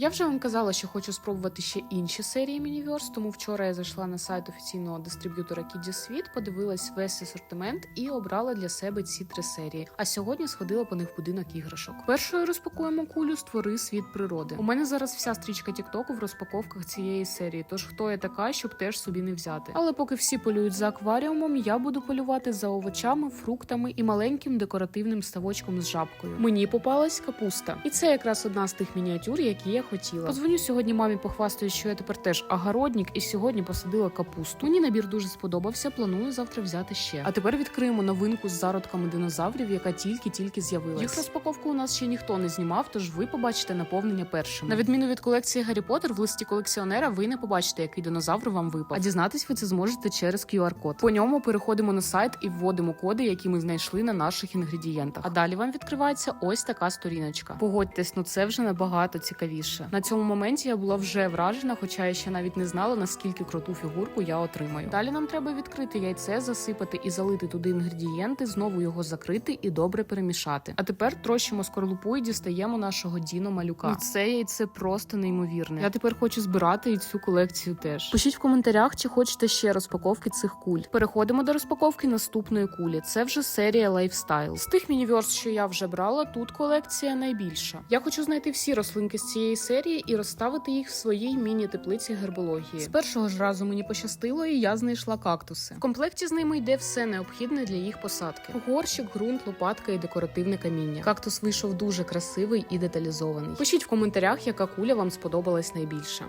Я вже вам казала, що хочу спробувати ще інші серії Мініверс, тому вчора я зайшла на сайт офіційного дистриб'ютора Світ, подивилась весь асортимент і обрала для себе ці три серії. А сьогодні сходила по них в будинок іграшок. Першою розпакуємо кулю Створи світ природи. У мене зараз вся стрічка Тіктоку в розпаковках цієї серії. Тож хто я така, щоб теж собі не взяти. Але поки всі полюють за акваріумом, я буду полювати за овочами, фруктами і маленьким декоративним ставочком з жабкою. Мені попалась капуста, і це якраз одна з тих мініатюр, які я хотіла. Позвоню сьогодні мамі, похвастаюсь, що я тепер теж огородник, і сьогодні посадила капусту. Мені набір дуже сподобався. Планую завтра взяти ще. А тепер відкриємо новинку з зародками динозаврів, яка тільки-тільки з'явилась. Їх розпаковку у нас ще ніхто не знімав, тож ви побачите наповнення першим. На відміну від колекції Гаррі Поттер, в листі колекціонера ви не побачите, який динозавр вам випав. А дізнатись ви це зможете через QR-код. По ньому переходимо на сайт і вводимо коди, які ми знайшли на наших інгредієнтах. А далі вам відкривається ось така сторіночка. Погодьтесь, ну це вже набагато цікавіше. На цьому моменті я була вже вражена, хоча я ще навіть не знала наскільки круту фігурку я отримаю. Далі нам треба відкрити яйце, засипати і залити туди інгредієнти, знову його закрити і добре перемішати. А тепер трощимо скорлупу і дістаємо нашого Діно малюка. І це яйце просто неймовірне. Я тепер хочу збирати і цю колекцію теж. Пишіть в коментарях, чи хочете ще розпаковки цих куль. Переходимо до розпаковки наступної кулі. Це вже серія Lifestyle. З тих мініверс, що я вже брала, тут колекція найбільша. Я хочу знайти всі рослинки з цієї серії і розставити їх в своїй міні-теплиці гербології. З першого ж разу мені пощастило, і я знайшла кактуси. В комплекті з ними йде все необхідне для їх посадки: горщик, ґрунт, лопатка і декоративне каміння. Кактус вийшов дуже красивий і деталізований. Пишіть в коментарях, яка куля вам сподобалась найбільше.